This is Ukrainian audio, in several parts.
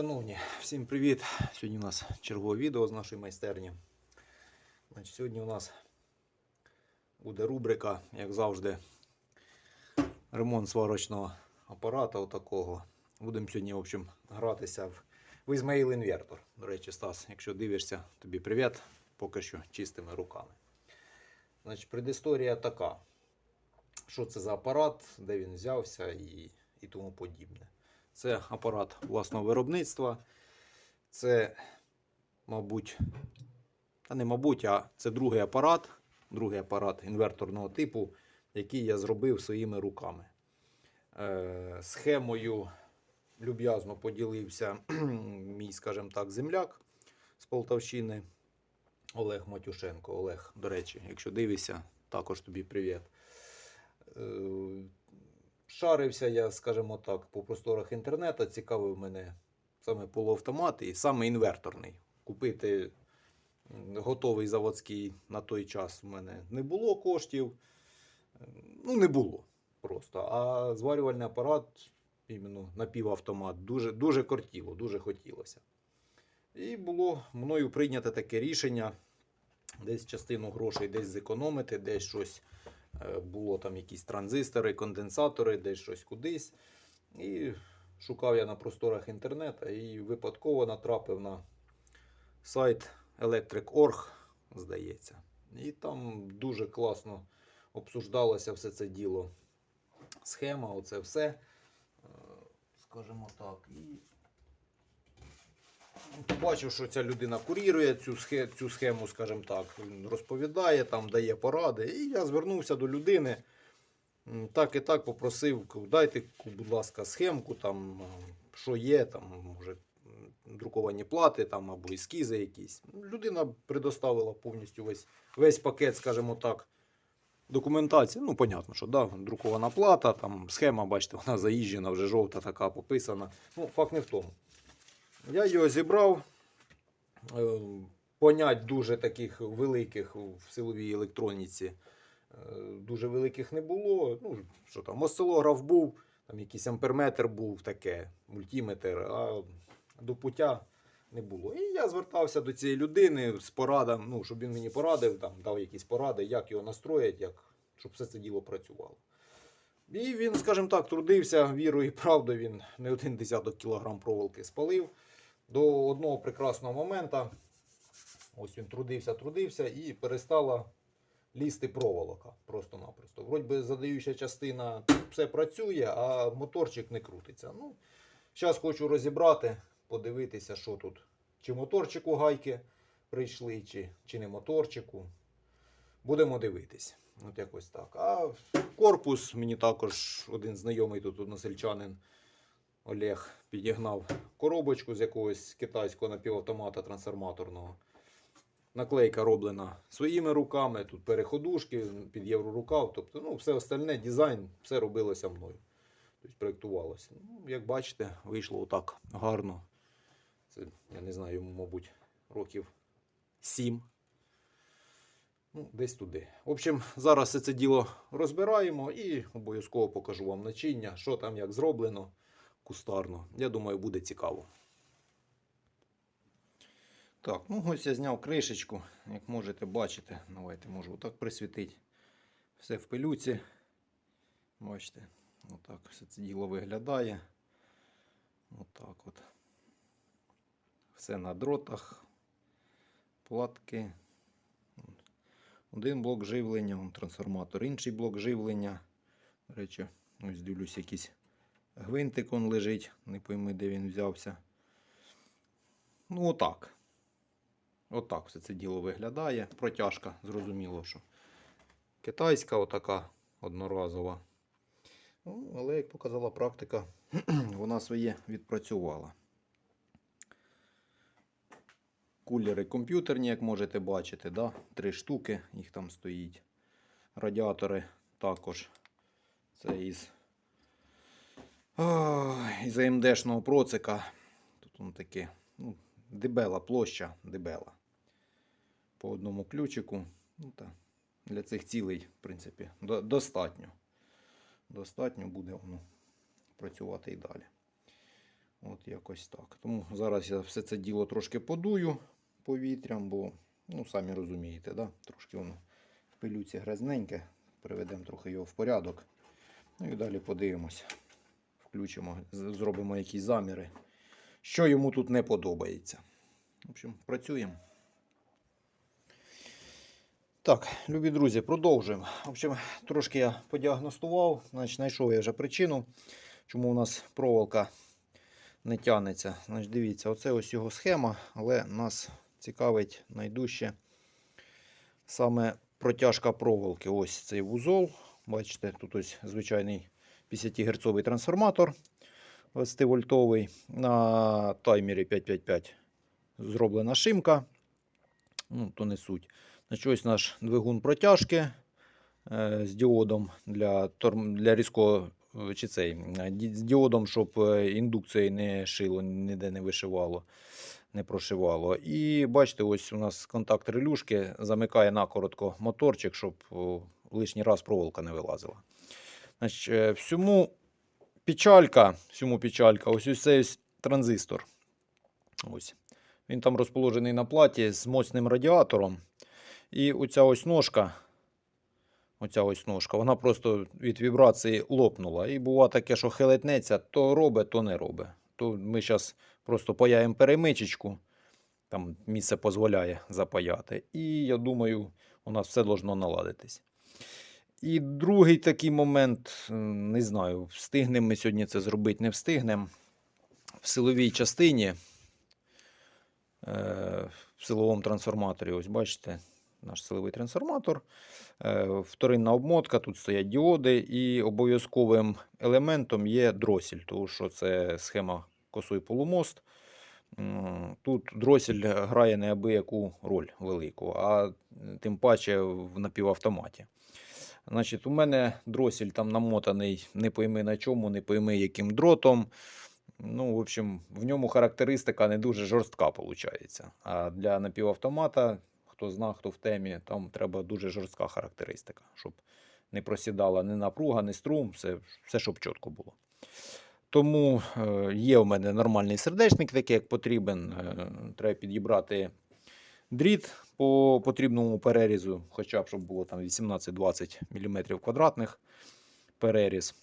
Шановні, всім привіт! Сьогодні у нас чергове відео з нашої майстерні. Значить, сьогодні у нас буде рубрика, як завжди, ремонт сварочного апарата отакого. Будемо сьогодні, в общем, гратися в, в Ізмаїл інвертор. До речі, Стас, якщо дивишся, тобі привіт. Поки що чистими руками. Значить, предісторія така. Що це за апарат, де він взявся і, і тому подібне. Це апарат власного виробництва. Це, мабуть, та не мабуть, а це другий апарат, другий апарат інверторного типу, який я зробив своїми руками. Е, схемою люб'язно поділився мій, скажімо так, земляк з Полтавщини Олег Матюшенко. Олег, до речі, якщо дивишся, також тобі привіт. Шарився я, скажімо так, по просторах інтернету, цікавив мене саме полуавтомат і саме інверторний. Купити готовий заводський на той час в мене не було коштів. Ну, не було просто. А зварювальний апарат, іменно напівавтомат, дуже, дуже кортіло, дуже хотілося. І було мною прийнято таке рішення: десь частину грошей десь зекономити, десь щось було там якісь транзистори, конденсатори, десь щось кудись. І шукав я на просторах інтернету і випадково натрапив на сайт Electric.org, здається. І там дуже класно обсуждалося все це діло. Схема, оце все. Е, Скажімо так. І Побачив, що ця людина курірує цю, схе- цю схему, скажімо так, розповідає, там дає поради. І я звернувся до людини. Так і так попросив, дайте, будь ласка, схемку, там, що є, там, може, друковані плати там, або ескізи якісь. Людина предоставила повністю весь, весь пакет, скажімо так, документації. Ну, понятно, що да, друкована плата, там схема, бачите, вона заїжджена, вже жовта така пописана. Ну, факт не в тому. Я його зібрав. Е, Понять дуже таких великих в силовій електроніці. е, Дуже великих не було. Ну, що там, осцилограф був, там якийсь амперметр був, таке, мультиметр, а до пуття не було. І я звертався до цієї людини з порадом, ну, щоб він мені порадив, там, дав якісь поради, як його настроїти, як, щоб все це діло працювало. І він, скажімо так, трудився вірою і правдою, він не один десяток кілограм проволоки спалив. До одного прекрасного моменту, ось він трудився, трудився і перестала лізти проволока просто-напросто. Вроді би задаюча частина все працює, а моторчик не крутиться. Ну, Зараз хочу розібрати, подивитися, що тут. Чи моторчику гайки прийшли, чи, чи не моторчику. Будемо дивитись. От якось так. А корпус мені також один знайомий тут односельчанин Олег підігнав коробочку з якогось китайського напівавтомата трансформаторного. Наклейка роблена своїми руками, тут переходушки під єврорукав. Тобто, ну, все остальне, дизайн, все робилося мною. Тобто проєктувалося. Ну, як бачите, вийшло отак гарно. Це, я не знаю, йому, мабуть, років 7. Ну, десь туди. В общем, зараз це діло розбираємо і обов'язково покажу вам начиння, що там як зроблено кустарно. Я думаю, буде цікаво. Так, ну ось я зняв кришечку, як можете бачити. Давайте можу отак присвітити. Все в пилюці. Бачите, отак все це діло виглядає. Отак от. Все на дротах, платки. Один блок живлення, трансформатор, інший блок живлення. До речі, ось дивлюсь, якийсь гвинтик он лежить, не пойми, де він взявся. Ну, отак. Отак все це діло виглядає. Протяжка, зрозуміло, що китайська, отака одноразова. Ну, але, як показала практика, вона своє відпрацювала. Кулери комп'ютерні, як можете бачити, да? три штуки, їх там стоїть. Радіатори також. Це із, Ой, із AMD-шного процика. Тут воно таке, ну, дебела площа, дебела. По одному ключику. Ну, та, для цих цілей, в принципі, до- достатньо. Достатньо буде воно працювати і далі. От якось так. Тому зараз я все це діло трошки подую повітрям, бо, ну, самі розумієте, да? трошки воно в пилюці грязненьке. Приведемо трохи його в порядок. Ну і далі подивимося. Включимо, зробимо якісь заміри. Що йому тут не подобається. В общем, працюємо. Так, любі друзі, продовжуємо. В общем, трошки я подіагностував, значить, знайшов я вже причину, чому у нас проволока не тягнеться. Значить, дивіться, оце ось його схема, але нас цікавить найдужче саме протяжка проволоки. Ось цей вузол. Бачите, тут ось звичайний 50 Гц трансформатор 20 вольтовий. На таймері 555 зроблена шимка. Ну, то не суть. Значить, ось наш двигун протяжки е, з діодом для, торм- для різкого е, чи цей, е, з діодом, щоб індукції не шило, ніде не вишивало, не прошивало. І бачите, ось у нас контакт релюшки замикає накоротко моторчик, щоб лишній раз проволока не вилазила. Значить, е, всьому печалька, всьому печалька, ось ось цей транзистор. Ось. Він там розположений на платі з моцним радіатором. І оця ось ножка, оця ось ножка, вона просто від вібрації лопнула. І буває таке, що хилетнеться, то робить, то не робить. То ми зараз просто паяємо перемичечку, там місце дозволяє запаяти. І я думаю, у нас все должно наладитись. І другий такий момент, не знаю, встигнемо ми сьогодні це зробити, не встигнемо. В силовій частині, е, в силовому трансформаторі, ось бачите, наш силовий трансформатор, е, вторинна обмотка, тут стоять діоди, і обов'язковим елементом є дросель, тому що це схема косой полумост. Тут дросель грає неабияку роль велику, а е, тим паче в напівавтоматі. Значить, у мене дросель там намотаний не пойми на чому, не пойми яким дротом. Ну, в общем, в ньому характеристика не дуже жорстка виходить. А для напівавтомата, хто зна, хто в темі, там треба дуже жорстка характеристика, щоб не просідала ні напруга, ні струм, все, все щоб чітко було. Тому е, є у мене нормальний сердечник, такий як потрібен. Е, треба підібрати дріт по потрібному перерізу, хоча б щоб було там 18-20 мм квадратних переріз.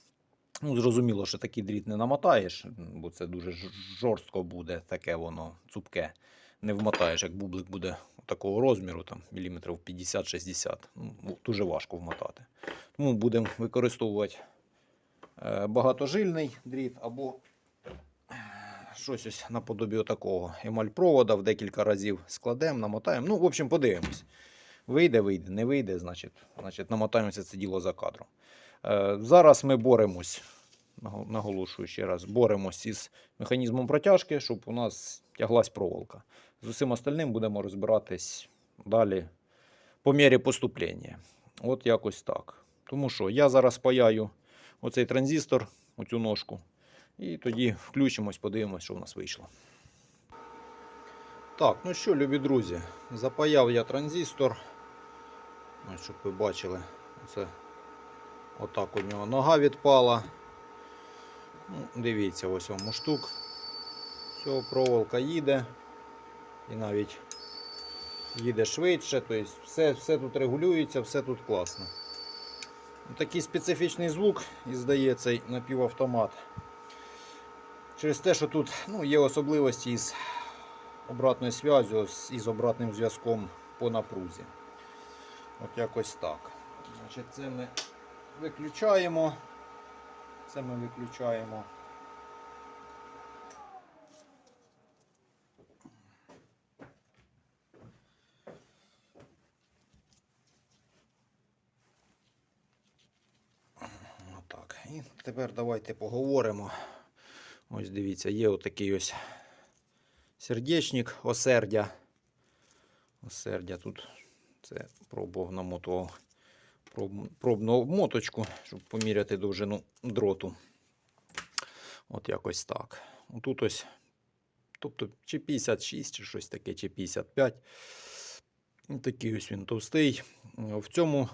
Ну, зрозуміло, що такий дріт не намотаєш, бо це дуже жорстко буде, таке воно цупке. Не вмотаєш, як бублик буде такого розміру, там міліметрів 50-60. Ну, дуже важко вмотати. Тому будемо використовувати е, багатожильний дріт або щось ось наподобі такого. Емаль провода в декілька разів складемо, намотаємо. Ну, в общем, подивимось. Вийде, вийде, не вийде, значить, значить намотаємося це діло за кадром. Е, Зараз ми боремось, наго- наголошую ще раз, боремось із механізмом протяжки, щоб у нас тяглась проволока. З усім остальним будемо розбиратись далі по мірі поступлення. От якось так. Тому що я зараз паяю оцей транзистор, оцю ножку, і тоді включимось, подивимось, що в нас вийшло. Так, ну що, любі друзі, запаяв я транзистор. Ось, щоб ви бачили, це Отак у нього нога відпала. Ну, дивіться, ось вам штук. Все, проволока їде. І навіть їде швидше. Тобто все, все тут регулюється, все тут класно. Такий специфічний звук іздає цей напівавтомат. Через те, що тут ну, є особливості із обратною зв'язю, із обратним зв'язком по напрузі. От якось так. Значить, це ми виключаємо. Це ми виключаємо. І тепер давайте поговоримо. Ось дивіться, є отакий ось сердечник, осердя. Осердя тут це пробував намотував проб- пробну обмоточку, щоб поміряти довжину дроту. От якось так. Тут ось, тобто, чи 56, чи щось таке, чи 55. Ось Такий ось він товстий. В цьому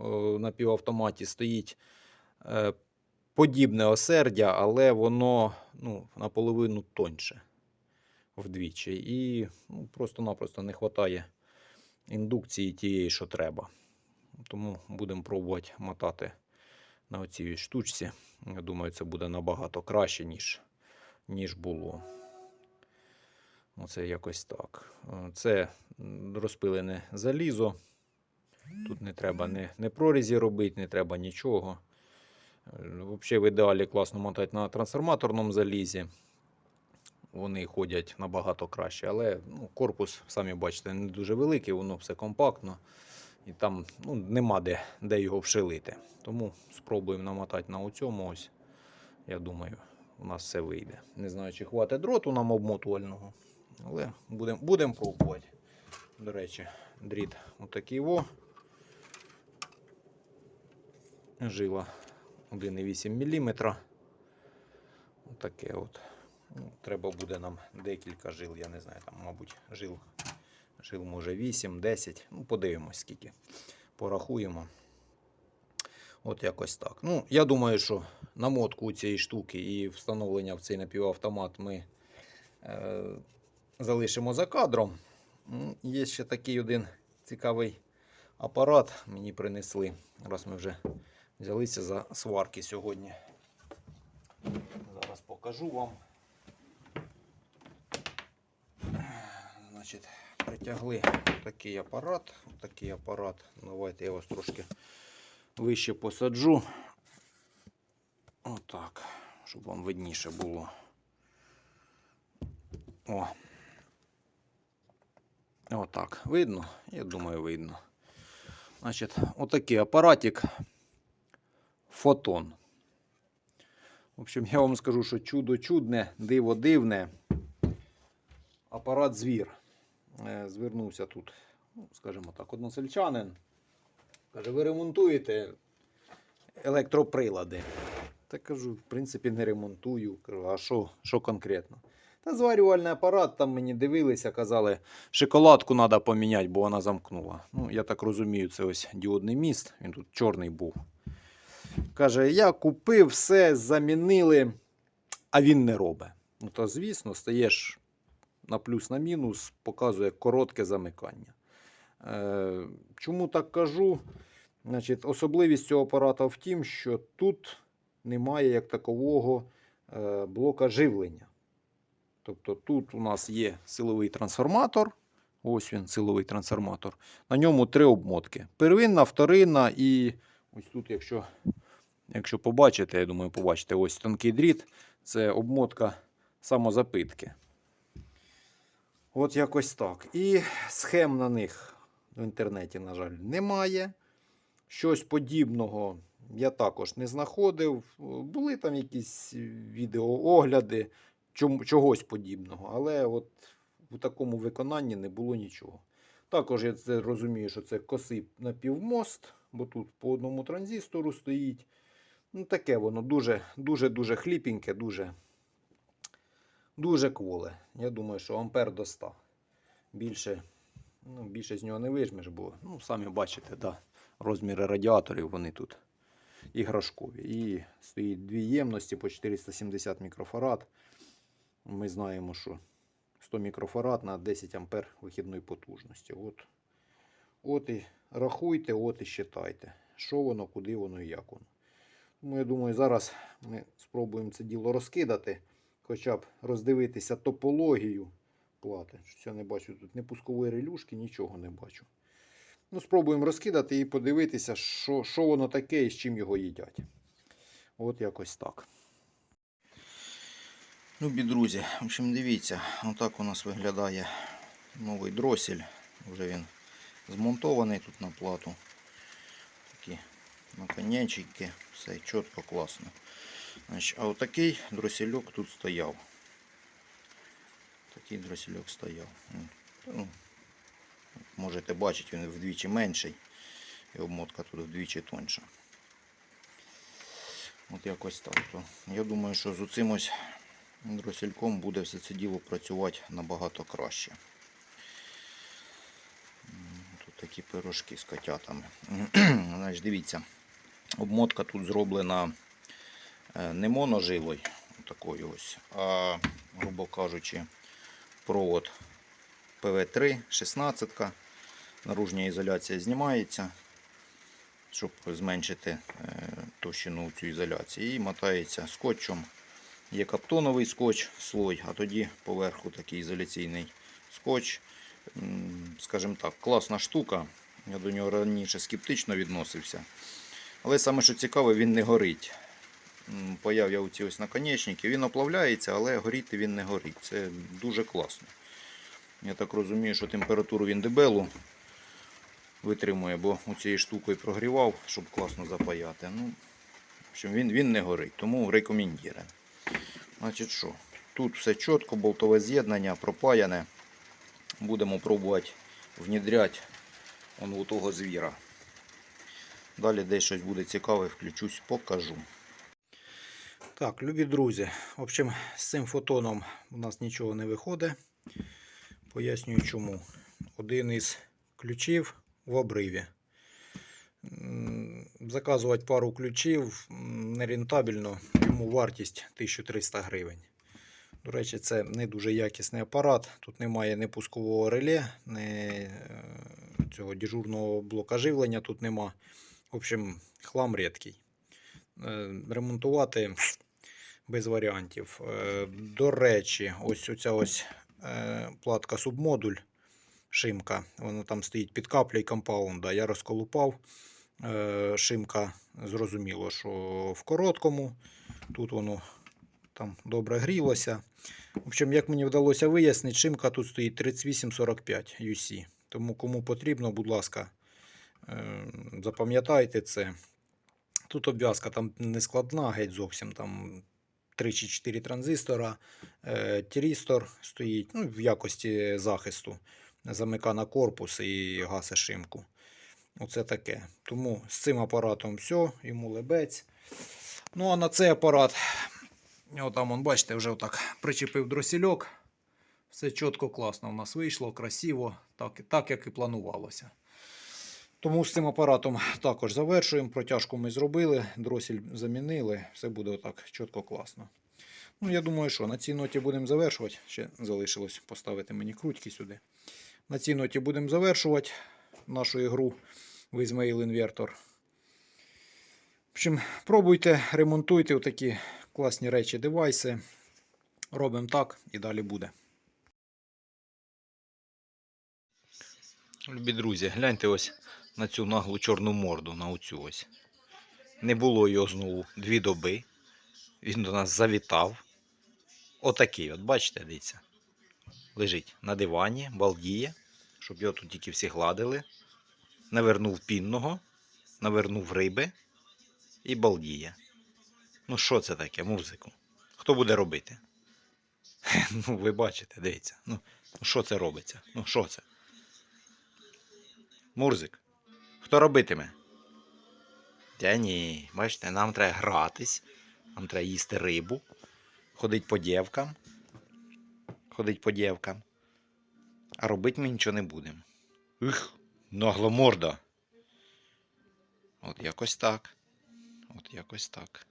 е, напівавтоматі стоїть е, подібне осердя, але воно ну, наполовину тоньше вдвічі. І ну, просто-напросто не вистачає індукції тієї, що треба. Тому будемо пробувати мотати на оцій штучці. Я думаю, це буде набагато краще, ніж, ніж було. Оце якось так. Е, Це розпилене залізо. Тут не треба не, не прорізі робити, не треба нічого. Взагалі, в ідеалі класно мотати на трансформаторному залізі. Вони ходять набагато краще, але ну, корпус, самі бачите, не дуже великий, воно все компактно. І там ну, нема де, де його вшилити. Тому спробуємо намотати на оцьому ось. Я думаю, у нас все вийде. Не знаю, чи хватить дроту нам обмотувального, але будемо будем пробувати. До речі, дріт отакий во. Жила 1,8 мм. Отаке от. Ну, треба буде нам декілька жил, я не знаю, там, мабуть, жил, жил може 8, 10. Ну, подивимось скільки. Порахуємо. От якось так. Ну, я думаю, що намотку цієї штуки і встановлення в цей напівавтомат ми е, залишимо за кадром. Є ще такий один цікавий апарат. Мені принесли, раз ми вже взялися за сварки сьогодні. Зараз покажу вам. Значить, притягли такий апарат. Такий апарат. Давайте я вас трошки вище посаджу. Отак, щоб вам видніше було. О. Отак. Видно? Я думаю, видно. Значить, отакий апаратик. Фотон. В общем, я вам скажу, що чудо чудне, диво дивне. Апарат звір. Е, Звернувся тут, ну, скажімо так, односельчанин. Каже, ви ремонтуєте електроприлади. Та кажу, в принципі, не ремонтую. Кажу, а що, що конкретно? Та зварювальний апарат, там мені дивилися, казали, шоколадку треба поміняти, бо вона замкнула. Ну, я так розумію, це ось діодний міст, він тут чорний був. Каже, я купив все, замінили, а він не робить. Ну, то, звісно, стаєш на плюс на мінус, показує коротке замикання. Е, чому так кажу? Значить, особливість цього апарата в тім, що тут немає як такового е, блока живлення. Тобто тут у нас є силовий трансформатор. Ось він, силовий трансформатор. На ньому три обмотки: первинна, вторинна і ось тут, якщо, якщо побачите, я думаю, побачите, ось тонкий дріт. Це обмотка самозапитки. От якось так. І схем на них в інтернеті, на жаль, немає. Щось подібного я також не знаходив. Були там якісь відеоогляди чогось подібного, але от у такому виконанні не було нічого. Також я це розумію, що це косий напівмост, бо тут по одному транзистору стоїть. Ну, таке воно дуже, дуже, дуже хліпеньке, дуже, дуже кволе. Я думаю, що ампер до 100. Більше, ну, більше з нього не вижмеш, бо ну, самі бачите, да, розміри радіаторів вони тут іграшкові. І стоїть дві ємності по 470 мікрофарад. Ми знаємо, що 100 мікрофарад на 10 ампер вихідної потужності. От, от і рахуйте, от і считайте, що воно, куди воно і як воно. Тому я думаю, зараз ми спробуємо це діло розкидати, хоча б роздивитися топологію плати. Я не бачу тут ні пускової релюшки, нічого не бачу. Ну, спробуємо розкидати і подивитися, що, що воно таке і з чим його їдять. От якось так. Любі друзі, в общем, дивіться, отак у нас виглядає новий дросель. Вже він змонтований тут на плату. Такі наконечники, все чітко, класно. Значить, а отакий дросельок тут стояв. Такий дросельок стояв. Ну, можете бачити, він вдвічі менший. І обмотка тут вдвічі тонша. От якось так. То я думаю, що з оцим ось дросельком буде все це діло працювати набагато краще. Такі пирожки з котятами. Значить, дивіться, обмотка тут зроблена е, не моножилой, такою ось, а, грубо кажучи, провод ПВ3, 16. ка Наружня ізоляція знімається, щоб зменшити е, товщину цю ізоляції. І мотається скотчем. Є каптоновий скотч, слой, а тоді поверху такий ізоляційний скотч. Скажімо так, класна штука. Я до нього раніше скептично відносився. Але саме що цікаве, він не горить. М, Паяв я оці ось наконечники. Він оплавляється, але горіти він не горить. Це дуже класно. Я так розумію, що температуру він дебелу витримує, бо цією штукою прогрівав, щоб класно запаяти. Ну, в общем, він, він не горить, тому рекомендуємо. Значить що, тут все чітко, болтове з'єднання, пропаяне. Будемо пробувати внідряти у того звіра. Далі десь щось буде цікаве, включусь, покажу. Так, любі друзі. В общем, з цим фотоном у нас нічого не виходить. Пояснюю чому. Один із ключів в обриві. Заказувати пару ключів нерентабельно, йому вартість 1300 гривень. До речі, це не дуже якісний апарат. Тут немає ні пускового реле, ні е, цього дежурного блока живлення тут нема. В общем, хлам рідкий. Е, Ремонтувати без варіантів. Е, До речі, ось оця ось платка субмодуль, шимка, вона там стоїть під каплею компаунда. Я розколупав. Шимка зрозуміло, що в короткому. Тут воно там добре грілося. В общем, як мені вдалося вияснити, шимка тут стоїть 3845 UC. Тому кому потрібно, будь ласка, е, запам'ятайте це. Тут обв'язка там не складна, геть зовсім там 3 чи 4 транзистора. Е, Тірістор стоїть ну, в якості захисту. Замика на корпус і гасе шимку. Оце таке. Тому з цим апаратом все, йому лебець. Ну а на цей апарат, отам, он, бачите, вже отак причепив дросільок. Все чітко, класно у нас вийшло, красиво, так, так як і планувалося. Тому з цим апаратом також завершуємо. Протяжку ми зробили, дросіль замінили, все буде отак чітко класно. Ну, я думаю, що на цій ноті будемо завершувати. Ще залишилось поставити мені крутки сюди. На цій ноті будемо завершувати нашу ігру в Ізмаїл Інвертор. В общем, пробуйте, ремонтуйте такі класні речі, девайси. Робимо так і далі буде. Любі друзі, гляньте ось на цю наглу чорну морду, на оцю ось. Не було його знову дві доби. Він до нас завітав. Отакий, от бачите, дивіться. Лежить на дивані, балдіє, щоб його тут тільки всі гладили. Навернув пінного, навернув риби і балдіє. Ну що це таке, музику? Хто буде робити? Ну, ви бачите, дивіться. Ну, ну що це робиться? Ну що це? Мурзик. Хто робитиме? Та ні, бачите, нам треба гратись, нам треба їсти рибу, ходить по дівкам. Ходить по дівкам. А робити ми нічого не будемо. Ух, нагла морда. От якось так. От якось так.